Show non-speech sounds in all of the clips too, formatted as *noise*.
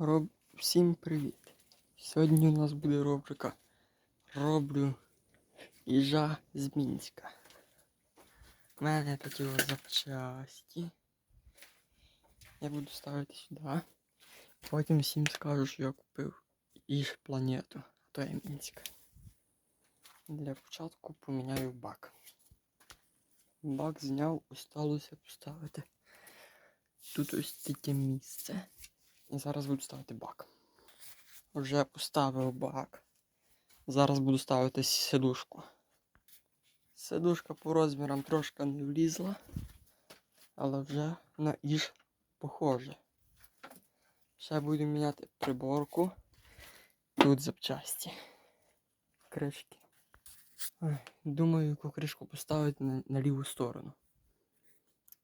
Роб... Всім привіт! Сьогодні у нас буде рубрика Роблю їжа з Мінська. У мене такі ось запчасті. Я буду ставити сюди. Потім всім скажу, що я купив їж планету, а то є Мінськ. Для початку поміняю бак. Бак зняв, осталося поставити. Тут ось таке місце. І зараз буду ставити бак. Вже поставив бак. Зараз буду ставити сидушку. Сидушка по розмірам трошки не влізла, але вже на іж похоже. Ще буду міняти приборку. Тут запчасті. Кришки. Думаю, яку кришку поставити на, на ліву сторону.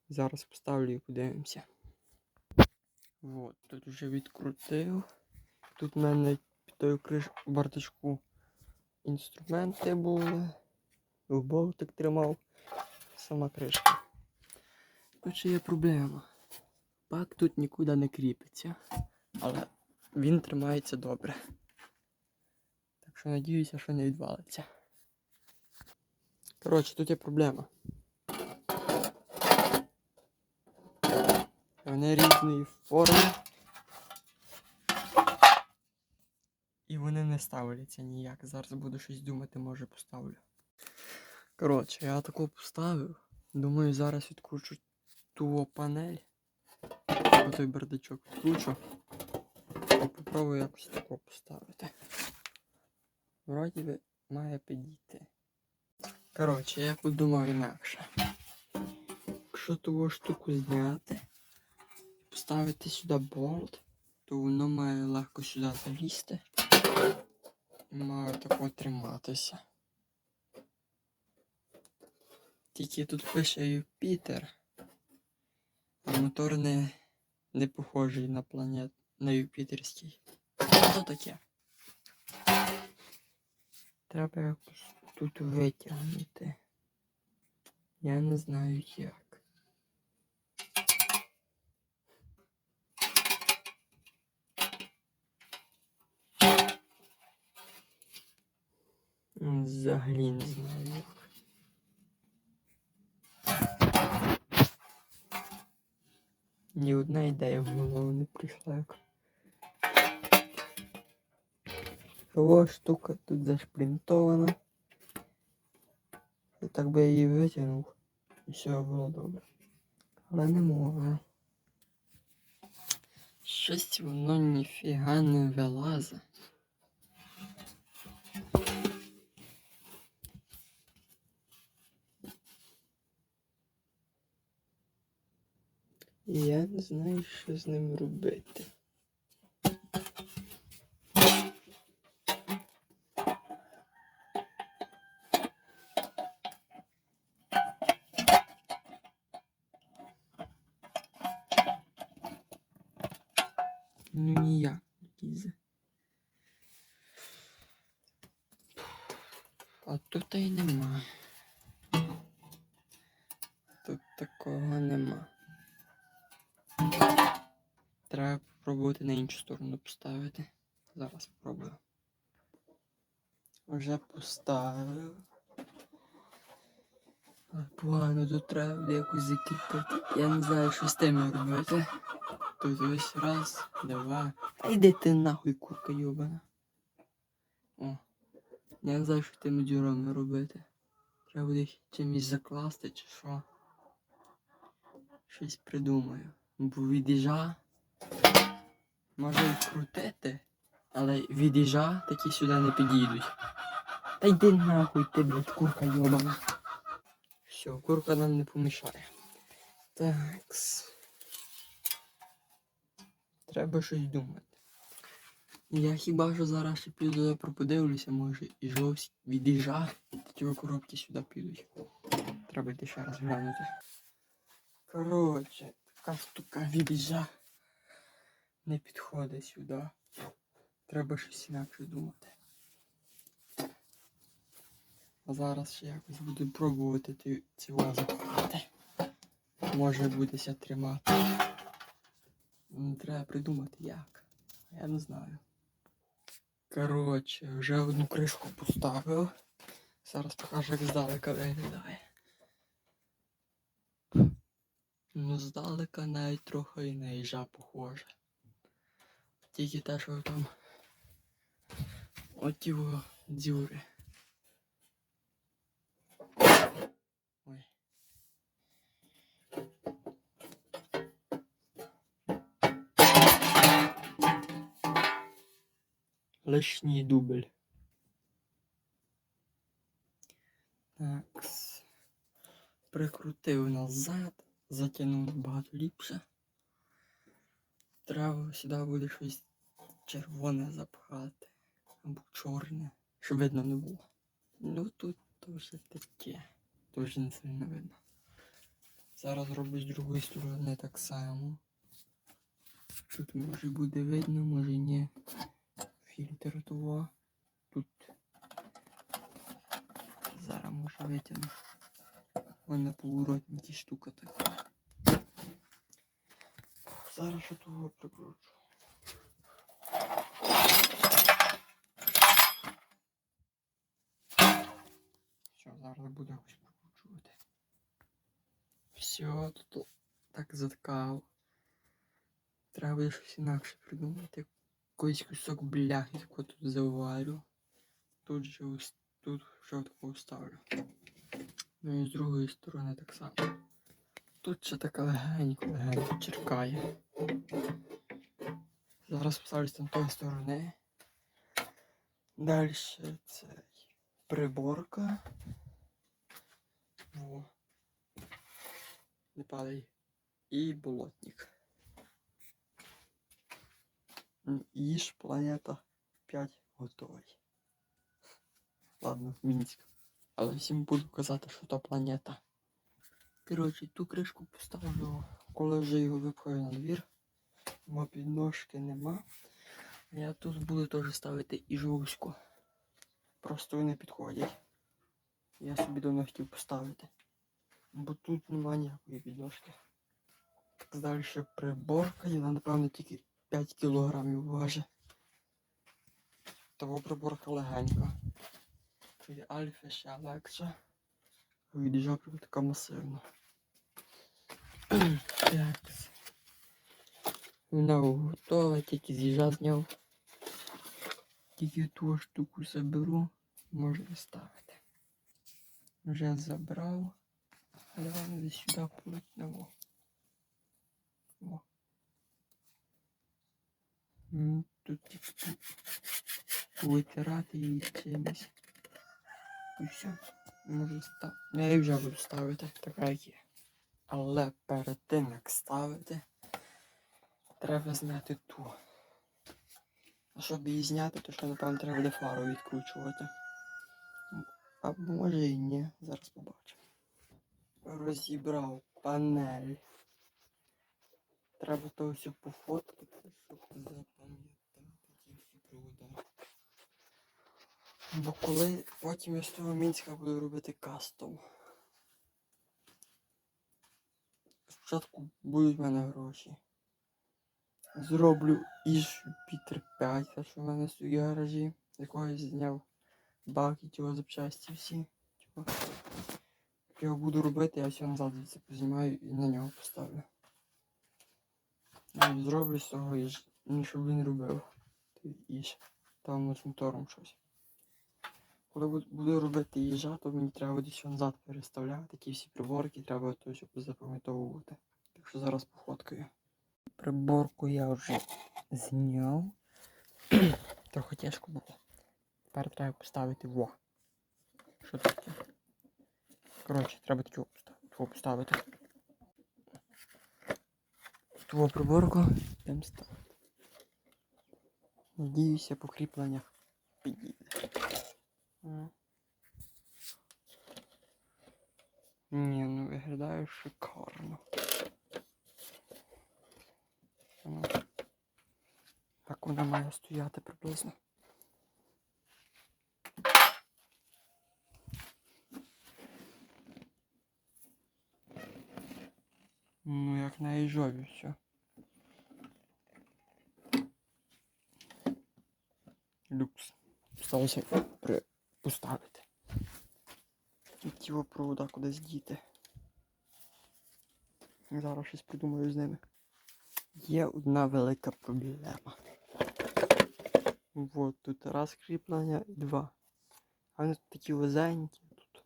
Зараз поставлю і подивимося. Вот, тут вже відкрутив. Тут в мене під тою криш бардачку інструменти були. Болтик тримав. Сама кришка. Ще є проблема. Бак тут нікуди не кріпиться. Але він тримається добре. Так що надіюся, що не відвалиться. Коротше, тут є проблема. Вони різної форми. І вони не ставляться ніяк. Зараз буду щось думати, може поставлю. Коротше, я таку поставив. Думаю, зараз відкручу ту панель. Отой бардачок відкручу. І попробую якось таку поставити. Вроді би має підійти. Коротше, я подумав інакше. Якщо ту штуку зняти поставити сюди болт, то воно має легко сюди залізти і має тако триматися. Тільки тут пише Юпітер, а мотор не, не похожий на планет, на Юпітерський. Що таке? Треба якось тут витягнути. Я не знаю як. Взагалі не знаю як. Ні одна ідея в голову не прийшла як. Ого, штука тут зашпринтована. І так би я її витягнув. І все було добре. Але не можу. Щось воно ніфіга не вилазить. І я не знаю, що з ним робити. Ну ніяк не лізе. А тут і нема. Треба спробувати на іншу сторону поставити. Зараз спробую. Вже поставив. Погано тут треба буде якось закріпити. Я не знаю, що з тим робити. Тут ось раз, два. Та йди ти нахуй, курка йобана. О. Я не знаю, що тими дюрами робити. Треба буде чимось закласти чи що. Щось придумаю. Бо може відкрутити, але відіжа такі сюди не підійдуть. Та йди нахуй ти, блядь, курка йобана. Все, курка нам не помішає. Такс. Треба щось думати. Я хіба що зараз ще піду проподивлюся, може і жовть відіжа, ті коробки сюди підуть. Треба йти ще раз глянути. Коротше, така штука відіжа не підходить сюди. Треба щось інакше думати. А зараз ще якось буду пробувати ці запхати. Може будеся тримати. Треба придумати як. Я не знаю. Коротше, вже одну кришку поставив. Зараз покажу, як здалека виглядає. Ну, здалека навіть трохи і на їжа похоже. Тільки те, що там оті во дзюри. Ой. Лишній дубль. Так. Прикрутив назад, затягнув набагато ліпше. Треба сюди буде щось червоне запхати. Або чорне, щоб видно не було. Ну тут теж таке. Теж не сильно видно. Зараз роблю з другої сторони так само. Тут може буде видно, може ні. Фільтр того. Тут. Зараз може витягну. Вон на поворотниці штука така. Зараз що того прикручу. Все, зараз буду якось прикручувати. Все, тут так заткав. Треба буде щось інакше придумати. Якийсь кусок бляхи тако тут заварю. Тут же ось тут вже таку ставлю. Ну і з другої сторони так само. Тут ще така легенько, легенько черкає. Зараз поставлю з тої сторони. Далі це приборка. Во. Не падай. І болотник. М, планета 5 готовий. Ладно, Мінськ. Але всім буду казати, що то планета. Коротше, ту кришку поставлю, коли вже його випхаю на двір. Бо підножки нема. Я тут буду теж ставити і жовську. Просто вони підходять. Я собі давно хотів поставити. Бо тут нема ніякої підножки. Далі приборка, і вона, напевно, тільки 5 кілограмів важить. Того приборка легенька. Від Альфа ще легше. Від жопи така масивна. так. Вона готова, тільки з'їжджа зняв. Тільки ту штуку заберу, можна ставити. Вже забрав. Але вона десь сюди полетіло. О. М, Тут тільки витирати її чимось. І все. Можу ставити. Я її вже буду ставити, така як є. Але перед тим як ставити, треба зняти ту. А щоб її зняти, то ще напевно треба буде фару відкручувати. А може і ні, зараз побачимо. Розібрав панель. Треба то все пофоткати, щоб запам'ятати ті всі провода. Бо коли потім я з того Мінська буду робити кастом. Спочатку будуть в мене гроші. Зроблю іж Пітер 5, те, що в мене стоїть в гаражі, з якого я зняв баки, цього запчасті всі. Типу, як його буду робити, я все назад звідси познімаю і на нього поставлю. Зроблю з того іж, ну, щоб він робив. Іж. Там з мотором щось. Коли буду робити їжа, то мені треба ще назад переставляти. Ті всі приборки треба то, щоб запам'ятовувати. Так що зараз пофоткаю. Приборку я вже зняв. *clears throat* Трохи тяжко було. Тепер треба поставити во. Що таке? Коротше, треба таку поставити. Тво приборку йдемо ставити. Надіюся, по кріпленнях підійде. М. Ні, ну виглядає шикарно. Ну, Так вона має стояти приблизно. Ну, як на їжові все. люкс. Сталося при... поставити. І ті во провода кудись діти. Зараз щось придумаю з ними. Є одна велика проблема. Вот тут раз кріплення і два. А вони тут такі вузенькі тут.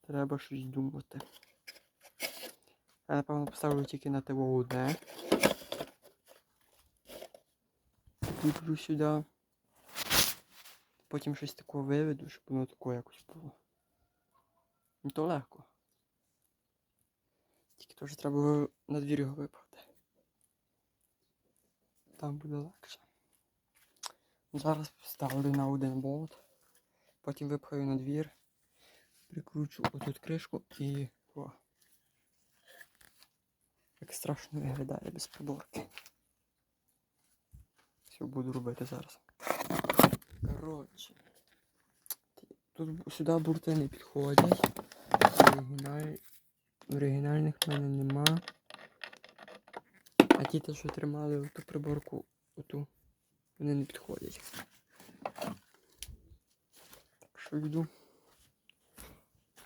Треба щось думати. Я напевно поставлю тільки на ТВО одне. Куплю сюди. Потім щось такого виведу, щоб воно таке якось було. Ну то легко. Тільки теж треба на двір його випхати. Там буде легше. Зараз ставлю на один болт. Потім випхаю на двір. Прикручу отут кришку і. О. Як страшно виглядає без приборки. Все буду робити зараз. Коротше. Тут сюди бурти не підходять. Оригіналь... Оригінальних в мене нема. А ті, те, що тримали ту приборку, оту, вони не підходять. Так що йду.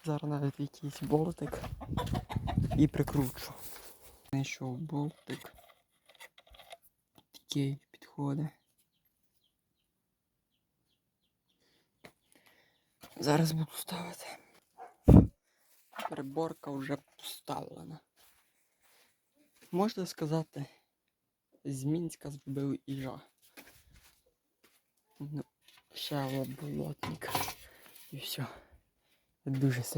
Зараз навіть якийсь болтик і прикручу. Знайшов болтик. Такий підходить. Зараз буду ставити. Приборка вже вставлена. Можна сказати, з Мінська зробив іжа. Ну, ще болотник. І все. Дуже сильно.